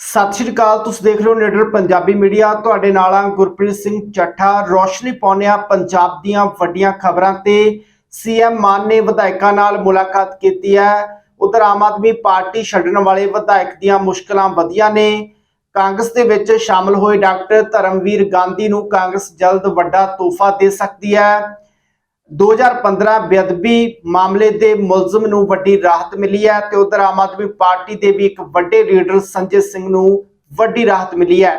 ਸਤਿ ਸ਼੍ਰੀ ਅਕਾਲ, ਤੁਸੀਂ ਦੇਖ ਰਹੇ ਹੋ ਨੀਡਰ ਪੰਜਾਬੀ ਮੀਡੀਆ। ਤੁਹਾਡੇ ਨਾਲ ਆ ਗੁਰਪ੍ਰੀਤ ਸਿੰਘ ਚੱਠਾ। ਰੋਸ਼ਨੀ ਪਾਉਂਦਿਆਂ ਪੰਜਾਬ ਦੀਆਂ ਵੱਡੀਆਂ ਖਬਰਾਂ ਤੇ। ਸੀਐਮ ਮਾਨ ਨੇ ਵਿਧਾਇਕਾਂ ਨਾਲ ਮੁਲਾਕਾਤ ਕੀਤੀ ਹੈ। ਉਧਰ ਆਮ ਆਦਮੀ ਪਾਰਟੀ ਛੱਡਣ ਵਾਲੇ ਵਿਧਾਇਕ ਦੀਆਂ ਮੁਸ਼ਕਲਾਂ ਵਧੀਆਂ ਨੇ। ਕਾਂਗਰਸ ਦੇ ਵਿੱਚ ਸ਼ਾਮਲ ਹੋਏ ਡਾਕਟਰ ਧਰਮਵੀਰ ਗਾਂਧੀ ਨੂੰ ਕਾਂਗਰਸ ਜਲਦ ਵੱਡਾ ਤੋਹਫਾ ਦੇ ਸਕਦੀ ਹੈ। 2015 ਬੇਅਦਬੀ ਮਾਮਲੇ ਦੇ ਮੁਲਜ਼ਮ ਨੂੰ ਵੱਡੀ ਰਾਹਤ ਮਿਲੀ ਹੈ ਤੇ ਉਧਰ ਆਮ ਆਦਮੀ ਪਾਰਟੀ ਦੇ ਵੀ ਇੱਕ ਵੱਡੇ ਲੀਡਰ ਸੰਜੇ ਸਿੰਘ ਨੂੰ ਵੱਡੀ ਰਾਹਤ ਮਿਲੀ ਹੈ।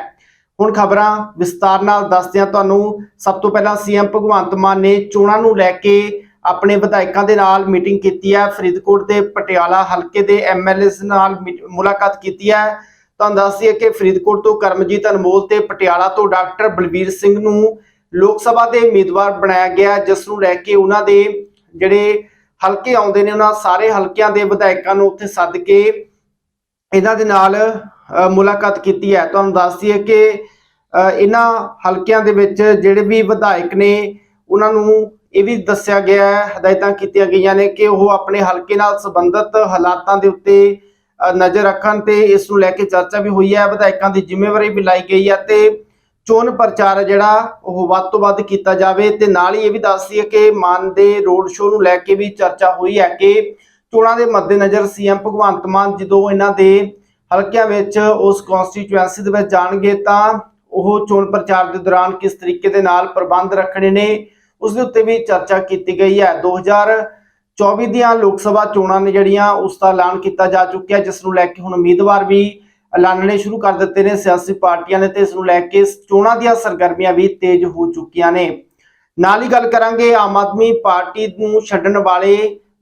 ਹੁਣ ਖਬਰਾਂ ਵਿਸਤਾਰ ਨਾਲ ਦੱਸਦਿਆਂ ਤੁਹਾਨੂੰ, ਸਭ ਤੋਂ ਪਹਿਲਾਂ ਸੀਐਮ ਭਗਵੰਤ ਮਾਨ ਨੇ ਚੋਣਾਂ ਨੂੰ ਲੈ ਕੇ ਆਪਣੇ ਵਿਧਾਇਕਾਂ ਦੇ ਨਾਲ ਮੀਟਿੰਗ ਕੀਤੀ ਹੈ। ਫਰੀਦਕੋਟ ਦੇ ਪਟਿਆਲਾ ਹਲਕੇ ਦੇ ਐਮਐਲਏਸ ਨਾਲ ਮੁਲਾਕਾਤ ਕੀਤੀ ਹੈ। ਤੁਹਾਨੂੰ ਦੱਸ ਦਈਏ ਕਿ ਫਰੀਦਕੋਟ ਤੋਂ ਕਰਮਜੀਤ ਅਨਮੋਲ ਤੇ ਪਟਿਆਲਾ ਤੋਂ ਡਾਕਟਰ ਬਲਬੀਰ ਸਿੰਘ ਨੂੰ ਲੋਕ ਸਭਾ ਦੇ ਉਮੀਦਵਾਰ ਬਣਾਇਆ ਗਿਆ, ਜਿਸ ਨੂੰ ਲੈ ਕੇ ਉਹਨਾਂ ਦੇ ਜਿਹੜੇ ਹਲਕੇ ਆਉਂਦੇ ਨੇ, ਉਹਨਾਂ ਸਾਰੇ ਹਲਕਿਆਂ ਦੇ ਵਿਧਾਇਕਾਂ ਨੂੰ ਉੱਥੇ ਸੱਦ ਕੇ ਇਹਨਾਂ ਦੇ ਨਾਲ ਮੁਲਾਕਾਤ ਕੀਤੀ ਹੈ। ਤੁਹਾਨੂੰ ਦੱਸ ਦਈਏ ਕਿ ਇਹਨਾਂ ਹਲਕਿਆਂ ਦੇ ਵਿੱਚ ਜਿਹੜੇ ਵੀ ਵਿਧਾਇਕ ਨੇ, ਉਹਨਾਂ ਨੂੰ ਇਹ ਵੀ ਦੱਸਿਆ ਗਿਆ ਹੈ, ਹਦਾਇਤਾਂ ਕੀਤੀਆਂ ਗਈਆਂ ਨੇ ਕਿ ਉਹ ਆਪਣੇ ਹਲਕੇ ਨਾਲ ਸੰਬੰਧਿਤ ਹਾਲਾਤਾਂ ਦੇ ਉੱਤੇ ਨਜ਼ਰ ਰੱਖਣ ਤੇ ਇਸ ਨੂੰ ਲੈ ਕੇ ਚਰਚਾ ਵੀ ਹੋਈ ਹੈ। ਵਿਧਾਇਕਾਂ ਦੀ ਜ਼ਿੰਮੇਵਾਰੀ ਵੀ ਲਾਈ ਗਈ ਹੈ ਤੇ ਚੋਣ ਪ੍ਰਚਾਰ ਜਿਹੜਾ ਉਹ ਵੱਧ ਤੋਂ ਵੱਧ ਕੀਤਾ ਜਾਵੇ ਤੇ ਨਾਲ ਹੀ ਇਹ ਵੀ ਦੱਸ ਦਈਏ ਕਿ ਮਾਨ ਦੇ ਰੋਡ ਸ਼ੋਅ ਨੂੰ ਲੈ ਕੇ ਵੀ ਚਰਚਾ ਹੋਈ ਹੈ ਕਿ ਚੋਣਾਂ ਦੇ ਮੱਦੇਨਜ਼ਰ ਸੀਐਮ ਭਗਵੰਤ ਮਾਨ ਜਦੋਂ ਇਹਨਾਂ ਦੇ ਹਲਕਿਆਂ ਵਿੱਚ ਉਸ ਕਨਸਟੀਚੁਐਂਸੀ ਦੇ ਵਿੱਚ ਜਾਣਗੇ ਤਾਂ ਉਹ ਚੋਣ ਪ੍ਰਚਾਰ ਦੇ ਦੌਰਾਨ ਕਿਸ ਤਰੀਕੇ ਦੇ ਨਾਲ ਪ੍ਰਬੰਧ ਰੱਖਣੇ ਨੇ, ਉਸ ਦੇ ਉੱਤੇ ਵੀ ਚਰਚਾ ਕੀਤੀ ਗਈ ਹੈ। 2024 ਦੀਆਂ ਲੋਕ ਸਭਾ ਚੋਣਾਂ ਨੇ ਜਿਹੜੀਆਂ ਉਸ ਦਾ ਐਲਾਨ ਕੀਤਾ ਜਾ ਚੁੱਕਿਆ, ਜਿਸ ਨੂੰ ਲੈ ਕੇ ਹੁਣ ਉਮੀਦਵਾਰ ਵੀ ਐਲਾਨਣੇ ਸ਼ੁਰੂ ਕਰ ਦਿੱਤੇ ਨੇ। ਸਿਆਸੀ ਪਾਰਟੀਆਂ ਨੇ ਤੇ ਇਸ ਨੂੰ ਲੈ ਕੇ ਚੋਣਾਂ ਦੀਆਂ ਸਰਗਰਮੀਆਂ ਵੀ ਤੇਜ਼ ਹੋ ਚੁੱਕੀਆਂ ਨੇ। ਨਾਲ ਹੀ ਗੱਲ ਕਰਾਂਗੇ, ਆਮ ਆਦਮੀ ਪਾਰਟੀ ਨੂੰ ਛੱਡਣ ਵਾਲੇ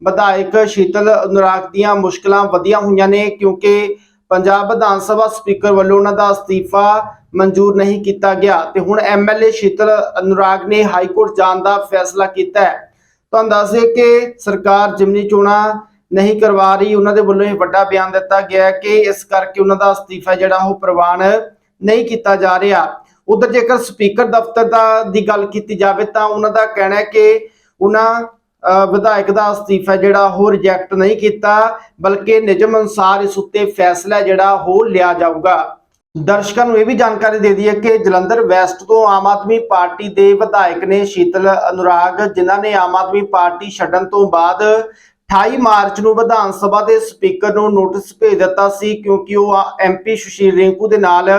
ਵਿਧਾਇਕ ਸ਼ੀਤਲ ਅਨੁਰਾਗ ਦੀਆਂ ਮੁਸ਼ਕਲਾਂ ਵਧੀਆਂ ਹੋਈਆਂ ਨੇ, ਕਿਉਂਕਿ ਪੰਜਾਬ ਵਿਧਾਨ ਸਭਾ ਸਪੀਕਰ ਵੱਲੋਂ ਉਹਨਾਂ ਦਾ ਅਸਤੀਫਾ ਮਨਜ਼ੂਰ ਨਹੀਂ ਕੀਤਾ ਗਿਆ। ਤੇ ਹੁਣ ਐਮਐਲਏ ਸ਼ੀਤਲ ਅਨੁਰਾਗ ਨੇ ਹਾਈ ਕੋਰਟ ਜਾਣ ਦਾ ਫੈਸਲਾ ਕੀਤਾ ਹੈ। ਤੁਹਾਨੂੰ ਦੱਸ ਕਿ ਸਰਕਾਰ ਜਿਮਨੀ ਚੋਣਾਂ ਨਹੀਂ ਕਰਵਾ ਰਹੀ। ਉਹਨਾਂ ਦੇ ਵੱਲੋਂ ਇਹ ਵੱਡਾ ਬਿਆਨ ਦਿੱਤਾ ਗਿਆ ਕਿ ਇਸ ਕਰਕੇ ਉਹਨਾਂ ਦਾ ਅਸਤੀਫਾ ਜਿਹੜਾ ਉਹ ਪ੍ਰਵਾਨ ਨਹੀਂ ਕੀਤਾ ਜਾ ਰਿਹਾ। ਉਧਰ ਜੇਕਰ ਸਪੀਕਰ ਦਫ਼ਤਰ ਦਾ ਦੀ ਗੱਲ ਕੀਤੀ ਜਾਵੇ ਤਾਂ ਉਹਨਾਂ ਦਾ ਕਹਿਣਾ ਹੈ ਕਿ ਉਹਨਾਂ ਵਿਧਾਇਕ ਦਾ ਅਸਤੀਫਾ ਜਿਹੜਾ ਉਹ ਰਿਜੈਕਟ ਨਹੀਂ ਕੀਤਾ, ਬਲਕਿ ਨਿਯਮ ਅਨੁਸਾਰ ਇਸ ਉੱਤੇ ਫੈਸਲਾ ਜਿਹੜਾ ਉਹ ਲਿਆ ਜਾਊਗਾ। ਦਰਸ਼ਕਾਂ ਨੂੰ ਇਹ ਵੀ ਜਾਣਕਾਰੀ ਦੇ ਦਈਏ ਕਿ ਜਲੰਧਰ ਵੈਸਟ ਤੋਂ ਆਮ ਆਦਮੀ ਪਾਰਟੀ ਦੇ ਵਿਧਾਇਕ ਨੇ ਸ਼ੀਤਲ ਅਨੁਰਾਗ, ਜਿਨ੍ਹਾਂ ਨੇ ਆਮ ਆਦਮੀ ਪਾਰਟੀ ਛੱਡਣ ਤੋਂ ਬਾਅਦ 28 ਮਾਰਚ ਨੂੰ ਵਿਧਾਨ ਸਭਾ ਦੇ ਸਪੀਕਰ ਨੂੰ ਨੋਟਿਸ ਭੇਜ ਦਿੱਤਾ ਸੀ ਕਿਉਂਕਿ ਉਹ ਐਮਪੀ ਸੁਸ਼ੀਲ ਰਿੰਕੂ ਦੇ ਨਾਲ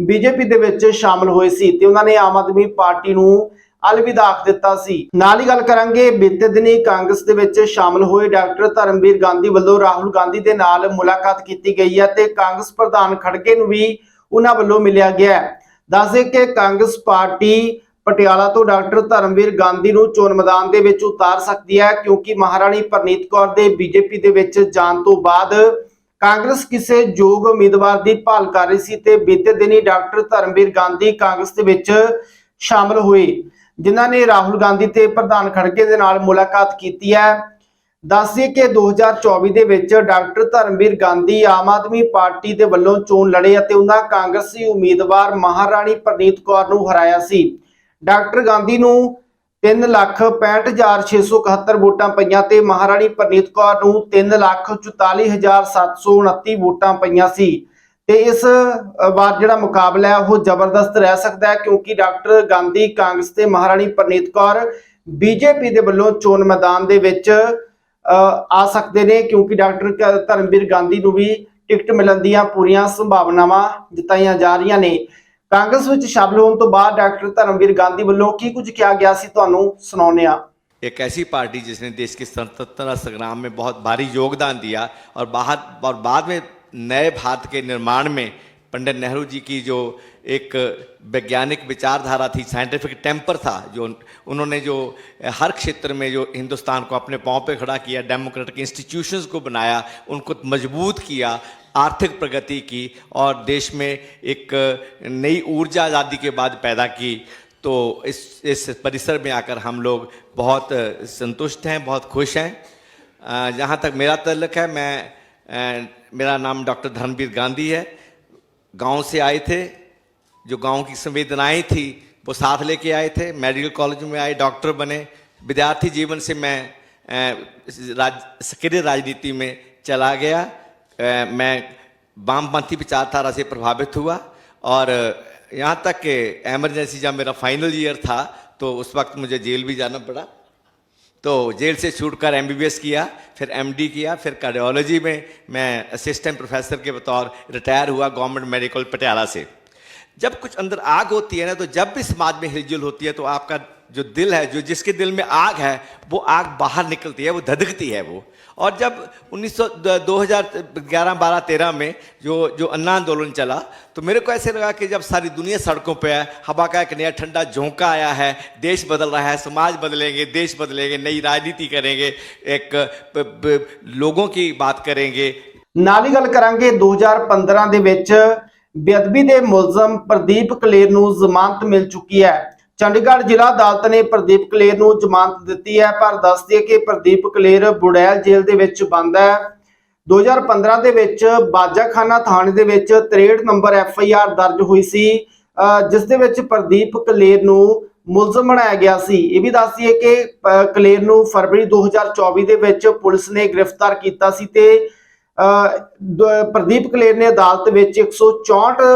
ਬੀਜੇਪੀ ਦੇ ਵਿੱਚ ਸ਼ਾਮਲ ਹੋਏ ਸੀ ਤੇ ਉਹਨਾਂ ਨੇ ਆਮ ਆਦਮੀ ਪਾਰਟੀ ਨੂੰ ਅਲਵਿਦਾ ਆਖ ਦਿੱਤਾ ਸੀ। ਨਾਲ ਹੀ ਗੱਲ ਕਰਾਂਗੇ, ਬੀਤੇ ਦਿਨੀ ਕਾਂਗਰਸ ਦੇ ਵਿੱਚ ਸ਼ਾਮਲ ਹੋਏ ਡਾਕਟਰ ਧਰਮਵੀਰ ਗਾਂਧੀ ਵੱਲੋਂ ਰਾਹੁਲ ਗਾਂਧੀ ਦੇ ਨਾਲ ਮੁਲਾਕਾਤ ਕੀਤੀ ਗਈ ਹੈ ਤੇ ਕਾਂਗਰਸ ਪ੍ਰਧਾਨ ਖੜਗੇ ਨੂੰ ਵੀ ਉਹਨਾਂ ਵੱਲੋਂ ਮਿਲਿਆ ਗਿਆ ਹੈ। ਦੱਸਦੇ ਕਿ ਕਾਂਗਰਸ ਪਾਰਟੀ ਪਟਿਆਲਾ ਤੋਂ ਡਾਕਟਰ ਧਰਮਵੀਰ ਗਾਂਧੀ ਨੂੰ ਚੋਣ ਮੈਦਾਨ ਦੇ ਵਿੱਚ ਉਤਾਰ ਸਕਦੀ ਹੈ, ਕਿਉਂਕਿ ਮਹਾਰਾਣੀ ਪ੍ਰਨੀਤ ਕੌਰ ਦੇ ਬੀਜੇਪੀ ਦੇ ਵਿੱਚ ਜਾਣ ਤੋਂ ਬਾਅਦ ਕਾਂਗਰਸ ਕਿਸੇ ਯੋਗ ਉਮੀਦਵਾਰ ਦੀ ਭਾਲ ਕਰ ਰਹੀ ਸੀ ਤੇ ਬੀਤੇ ਦਿਨੀ ਡਾਕਟਰ ਧਰਮਵੀਰ ਗਾਂਧੀ ਕਾਂਗਰਸ ਦੇ ਵਿੱਚ ਸ਼ਾਮਲ ਹੋਏ, ਜਿਨ੍ਹਾਂ ਨੇ ਰਾਹੁਲ ਗਾਂਧੀ ਤੇ ਪ੍ਰਧਾਨ ਖੜਕੇ ਦੇ ਨਾਲ ਮੁਲਾਕਾਤ ਕੀਤੀ ਹੈ। ਦੱਸਦੇ ਕਿ 2024 ਦੇ ਵਿੱਚ ਡਾਕਟਰ ਧਰਮਵੀਰ ਗਾਂਧੀ ਆਮ ਆਦਮੀ ਪਾਰਟੀ ਦੇ ਵੱਲੋਂ ਚੋਣ ਲੜੇ ਅਤੇ ਉਹਨਾਂ ਕਾਂਗਰਸੀ ਉਮੀਦਵਾਰ ਮਹਾਰਾਣੀ ਪ੍ਰਨੀਤ ਕੌਰ ਨੂੰ ਹਰਾਇਆ ਸੀ। ਡਾਕਟਰ ਗਾਂਧੀ ਨੂੰ 365671 ਵੋਟਾਂ ਪਈਆਂ ਤੇ ਮਹਾਰਾਣੀ ਪ੍ਰਨੀਤ ਕੌਰ ਨੂੰ 344729 ਵੋਟਾਂ ਪਈਆਂ ਸੀ। ਤੇ ਇਸ ਵਾਰ ਜਿਹੜਾ ਮੁਕਾਬਲਾ ਹੈ ਉਹ ਜ਼ਬਰਦਸਤ ਰਹਿ ਸਕਦਾ ਹੈ ਕਿਉਂਕਿ ਡਾਕਟਰ ਗਾਂਧੀ ਕਾਂਗਰਸ ਤੇ ਮਹਾਰਾਣੀ ਪ੍ਰਨੀਤ ਕੌਰ ਬੀਜੇਪੀ ਦੇ ਵੱਲੋਂ ਚੋਣ ਮੈਦਾਨ ਦੇ ਵਿੱਚ ਅ, ਆ ਸਕਦੇ ਨੇ ਕਿਉਂਕਿ ਡਾਕਟਰ ਧਰਮਵੀਰ ਗਾਂਧੀ ਨੂੰ ਵੀ ਟਿਕਟ ਮਿਲਣ ਦੀਆਂ ਪੂਰੀਆਂ ਸੰਭਾਵਨਾਵਾਂ ਜਤਾਈਆਂ ਜਾ ਰਹੀਆਂ ਨੇ। ਕਾਂਗਰਸ ਵਿੱਚ ਸ਼ਾਮਲ ਹੋਣ ਤੋਂ ਬਾਅਦ ਡਾਕਟਰ ਧਰਮਵੀਰ ਗਾਂਧੀ ਵੱਲੋਂ ਕੀ ਕੁਝ ਕਿਹਾ ਗਿਆ ਸੀ ਤੁਹਾਨੂੰ ਸੁਣਾਉਂਦੇ ਹਾਂ एक ऐसी पार्टी जिसने देश के स्वतंत्रता संग्राम में बहुत भारी योगदान दिया और बाहर और बाद में नए भारत के निर्माण में पंडित नेहरू जी की जो एक वैज्ञानिक विचारधारा थी साइंटिफिक टेम्पर था जो उन्होंने जो हर क्षेत्र में जो हिंदुस्तान को अपने पाँव पे खड़ा किया डेमोक्रेटिक इंस्टीट्यूशंस को बनाया उनको मजबूत किया आर्थिक प्रगति की और देश में एक नई ऊर्जा आज़ादी के बाद पैदा की तो इस इस परिसर में आकर हम लोग बहुत संतुष्ट हैं, बहुत खुश हैं। जहाँ तक मेरा तल्लक है, मैं मेरा नाम डॉक्टर धर्मवीर गांधी है। गाँव से आए थे, जो गाँव की संवेदनाएँ थी, वो साथ लेके आए थे। मेडिकल कॉलेज में आए, डॉक्टर बने। विद्यार्थी जीवन से मैं राज, सक्रिय राजनीति में चला गया। मैं वामपंथी विचारधारा से प्रभावित हुआ और यहाँ तक कि एमरजेंसी जब मेरा फाइनल ईयर था तो उस वक्त मुझे जेल भी जाना पड़ा। तो जेल से छूट कर एम किया, फिर एमडी किया, फिर कार्डियोलॉजी में मैं असिस्टेंट प्रोफेसर के बतौर रिटायर हुआ गवर्नमेंट मेडिकल पटियाला से। जब कुछ अंदर आग होती है ना तो जब भी समाज में हिलजुल होती है तो आपका जो दिल है जो जिसके दिल में आग है वो आग बाहर निकलती है वो धधकती है वो और जब 1900 2011 12 13 में जो जो अन्ना आंदोलन चला तो मेरे को ऐसे लगा कि जब सारी दुनिया सड़कों पे है हवा का एक नया ठंडा झोंका आया है देश बदल रहा है समाज बदलेंगे देश बदलेंगे नई राजनीति करेंगे एक ब, ब, लोगों की बात करेंगे ਨਾਲ ਹੀ ਗੱਲ ਕਰਾਂਗੇ 2015 ਦੇ ਵਿੱਚ ਬੇਅਦਬੀ ਦੇ ਮੁਲਜ਼ਮ ਪ੍ਰਦੀਪ ਕਲੇਰ ਨੂੰ ਜ਼ਮਾਨਤ ਮਿਲ ਚੁੱਕੀ ਹੈ ਚੰਡੀਗੜ੍ਹ ਜ਼ਿਲ੍ਹਾ ਅਦਾਲਤ ਨੇ ਪ੍ਰਦੀਪ ਕਲੇਰ ਨੂੰ ਜ਼ਮਾਨਤ ਦਿੱਤੀ ਹੈ, ਪਰ ਦੱਸ ਦਈਏ ਕਿ ਪ੍ਰਦੀਪ ਕਲੇਰ ਬੁੜੈਲ ਜੇਲ੍ਹ ਦੇ ਵਿੱਚ ਬੰਦ ਹੈ। 2015 ਦੇ ਵਿੱਚ ਬਾਜਾਖਾਨਾ ਥਾਣੇ ਦੇ ਵਿੱਚ 63 ਨੰਬਰ ਐਫ ਆਈ ਆਰ ਦਰਜ ਹੋਈ ਸੀ। ਜਿਸ ਦੇ ਵਿੱਚ ਪ੍ਰਦੀਪ ਕਲੇਰ ਨੂੰ ਮੁਲਜ਼ਮ ਬਣਾਇਆ ਗਿਆ ਸੀ। ਇਹ ਵੀ ਦੱਸ ਦਈਏ ਕਿ ਕਲੇਰ ਨੂੰ ਫਰਵਰੀ 2024 ਦੇ ਵਿੱਚ ਪੁਲਿਸ ਨੇ ਗ੍ਰਿਫਤਾਰ ਕੀਤਾ ਸੀ ਤੇ ਅਹ ਦ- ਪ੍ਰਦੀਪ ਕਲੇਰ ਨੇ ਅਦਾਲਤ ਵਿੱਚ 164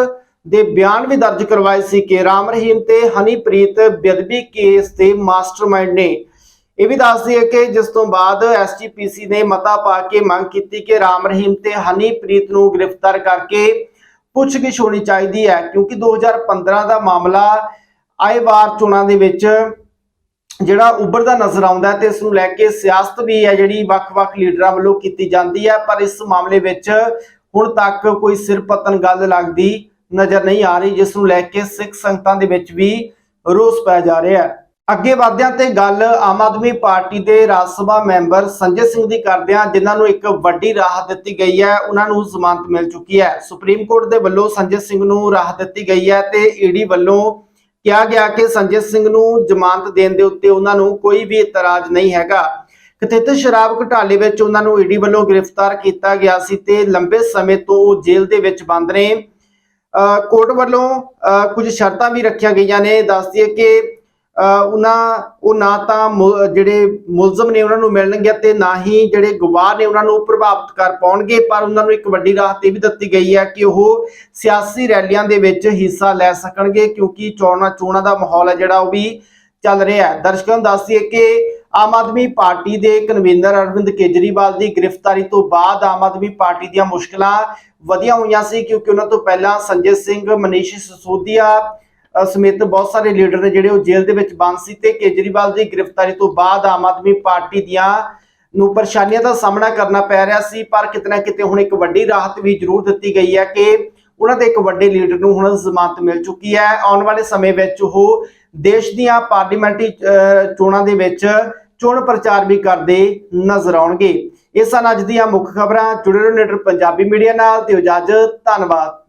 ਦੇ ਬਿਆਨ ਵੀ ਦਰਜ ਕਰਵਾਏ ਸੀ ਕਿ ਰਾਮ ਰਹੀਮ ਤੇ ਹਨੀਪ੍ਰੀਤ ਬੇਅਦਬੀ ਕੇਸ ਦੇ ਮਾਸਟਰਮਾਈਂਡ ਨੇ। ਇਹ ਵੀ ਦੱਸਦੀ ਹੈ ਕਿ ਜਿਸ ਤੋਂ ਬਾਅਦ ਐਸਜੀਪੀਸੀ ਨੇ ਮਤਾ ਪਾ ਕੇ ਮੰਗ ਕੀਤੀ ਕਿ ਰਾਮ ਰਹੀਮ ਤੇ ਹਨੀਪ੍ਰੀਤ ਨੂੰ ਗ੍ਰਿਫਤਾਰ ਕਰਕੇ ਪੁੱਛਗਿੱਛ ਹੋਣੀ ਚਾਹੀਦੀ ਹੈ, ਕਿਉਂਕਿ 2015 ਦਾ ਮਾਮਲਾ ਆਏ ਵਾਰ ਚੋਣਾਂ ਦੇ ਵਿੱਚ ਜਿਹੜਾ ਉੱਭਰਦਾ ਨਜ਼ਰ ਆਉਂਦਾ ਤੇ ਇਸ ਨੂੰ ਲੈ ਕੇ ਸਿਆਸਤ ਵੀ ਹੈ ਜਿਹੜੀ ਵੱਖ-ਵੱਖ ਲੀਡਰਾਂ ਵੱਲੋਂ ਕੀਤੀ ਜਾਂਦੀ ਹੈ, ਪਰ ਇਸ ਮਾਮਲੇ ਵਿੱਚ ਹੁਣ ਤੱਕ ਕੋਈ ਸਿਰ ਪਤਨ ਗੱਲ ਲੱਗਦੀ ਨਜ਼ਰ ਨਹੀਂ ਆ ਰਹੀ, ਜਿਸ ਨੂੰ ਲੈ ਕੇ ਸਿੱਖ ਸੰਗਤਾਂ ਦੇ ਵਿੱਚ ਵੀ ਰੋਸ ਪੈ ਜਾ ਰਿਹਾ ਹੈ। ਅੱਗੇ ਵਧਦਿਆਂ ਤੇ ਗੱਲ ਆਮ ਆਦਮੀ ਪਾਰਟੀ ਦੇ ਰਾਜ ਸਭਾ ਮੈਂਬਰ ਸੰਜੇ ਸਿੰਘ ਦੀ ਕਰਦਿਆਂ, ਜਿਨ੍ਹਾਂ ਨੂੰ ਇੱਕ ਵੱਡੀ ਰਾਹਤ ਦਿੱਤੀ ਗਈ ਹੈ, ਉਹਨਾਂ ਨੂੰ ਜ਼ਮਾਨਤ ਮਿਲ ਚੁੱਕੀ ਹੈ। ਸੁਪਰੀਮ ਕੋਰਟ ਦੇ ਵੱਲੋਂ ਸੰਜੇ ਸਿੰਘ ਨੂੰ ਰਾਹਤ ਦਿੱਤੀ ਗਈ ਹੈ ਤੇ ਈਡੀ ਵੱਲੋਂ ਕਿਹਾ ਗਿਆ ਕਿ ਸੰਜੇ ਸਿੰਘ ਨੂੰ ਜ਼ਮਾਨਤ ਦੇਣ ਦੇ ਉੱਤੇ ਉਹਨਾਂ ਨੂੰ ਕੋਈ ਵੀ ਇਤਰਾਜ਼ ਨਹੀਂ ਹੈਗਾ। ਕਥਿਤ ਸ਼ਰਾਬ ਘੁਟਾਲੇ ਵਿੱਚ ਉਹਨਾਂ ਨੂੰ ਈਡੀ ਵੱਲੋਂ ਗ੍ਰਿਫਤਾਰ ਕੀਤਾ ਗਿਆ ਸੀ ਤੇ ਲੰਬੇ ਸਮੇਂ ਤੋਂ ਉਹ ਜੇਲ੍ਹ ਦੇ ਵਿੱਚ ਬੰਦ ਨੇ ਕੋਰਟ ਵੱਲੋਂ ਕੁਝ ਸ਼ਰਤਾਂ ਵੀ ਰੱਖੀਆਂ ਗਈਆਂ ਨੇ। ਦੱਸ ਦਈਏ ਕਿ ਉਹਨਾਂ, ਉਹ ਨਾ ਤਾਂ ਮੁ- ਜਿਹੜੇ ਮੁਲਜ਼ਮ ਨੇ ਉਹਨਾਂ ਨੂੰ ਮਿਲਣਗੇ ਤੇ ਨਾ ਹੀ ਜਿਹੜੇ ਗਵਾਹ ਨੇ ਉਹਨਾਂ ਨੂੰ ਪ੍ਰਭਾਵਿਤ ਕਰ ਪਾਉਣਗੇ, ਪਰ ਉਹਨਾਂ ਨੂੰ ਇੱਕ ਵੱਡੀ ਰਾਹਤ ਇਹ ਵੀ ਦਿੱਤੀ ਗਈ ਹੈ ਕਿ ਉਹ ਸਿਆਸੀ ਰੈਲੀਆਂ ਦੇ ਵਿੱਚ ਹਿੱਸਾ ਲੈ ਸਕਣਗੇ, ਕਿਉਂਕਿ ਚੋਣਾਂ ਚੋਣਾਂ ਦਾ ਮਾਹੌਲ ਹੈ ਜਿਹੜਾ, ਉਹ ਵੀ ਚੱਲ ਰਿਹਾ ਹੈ। ਦਰਸ਼ਕਾਂ ਨੂੰ ਦੱਸ ਦਈਏ ਕਿ ਆਮ ਆਦਮੀ ਪਾਰਟੀ ਦੇ ਕਨਵੀਨਰ ਅਰਵਿੰਦ ਕੇਜਰੀਵਾਲ ਦੀ ਗ੍ਰਿਫਤਾਰੀ ਤੋਂ ਬਾਅਦ ਆਮ ਆਦਮੀ ਪਾਰਟੀ ਦੀਆਂ ਮੁਸ਼ਕਲਾਂ ਵਧੀਆਂ ਹੋਈਆਂ ਸੀ, ਕਿਉਂਕਿ ਉਹਨਾਂ ਤੋਂ ਪਹਿਲਾਂ ਸੰਜੇ ਸਿੰਘ, ਮਨੀਸ਼ ਸਸੋਦੀਆ ਸਮੇਤ ਬਹੁਤ ਸਾਰੇ ਲੀਡਰ ਨੇ ਜਿਹੜੇ ਉਹ ਜੇਲ੍ਹ ਦੇ ਵਿੱਚ ਬੰਦ ਸੀ ਤੇ ਕੇਜਰੀਵਾਲ ਦੀ ਗ੍ਰਿਫਤਾਰੀ ਤੋਂ ਬਾਅਦ ਆਮ ਆਦਮੀ ਪਾਰਟੀ ਦੀਆਂ ਨੂੰ ਪਰੇਸ਼ਾਨੀਆਂ ਦਾ ਸਾਹਮਣਾ ਕਰਨਾ ਪੈ ਰਿਹਾ ਸੀ, ਪਰ ਕਿਤੇ ਨਾ ਕਿਤੇ ਹੁਣ ਇੱਕ ਵੱਡੀ ਰਾਹਤ ਵੀ ਜ਼ਰੂਰ ਦਿੱਤੀ ਗਈ ਹੈ ਕਿ ਉਹਨਾਂ ਦੇ ਇੱਕ ਵੱਡੇ ਲੀਡਰ ਨੂੰ ਹੁਣ ਜ਼ਮਾਨਤ ਮਿਲ ਚੁੱਕੀ ਹੈ। ਆਉਣ ਵਾਲੇ ਸਮੇਂ ਵਿੱਚ ਉਹ ਦੇਸ਼ ਦੀਆਂ ਪਾਰਲੀਮੈਂਟਰੀ ਚੋਣਾਂ ਦੇ ਵਿੱਚ ਚੋਣ ਪ੍ਰਚਾਰ ਵੀ ਕਰਦੇ ਨਜ਼ਰ ਆਉਣਗੇ। ਇਹ ਸਨ ਅੱਜ ਦੀਆਂ ਮੁੱਖ ਖਬਰਾਂ। ਜੁੜੇ ਰਹੋ ਨੇਟਰ ਪੰਜਾਬੀ ਮੀਡੀਆ ਨਾਲ। ਤੇ ਇਜਾਜ਼ਤ। ਧੰਨਵਾਦ।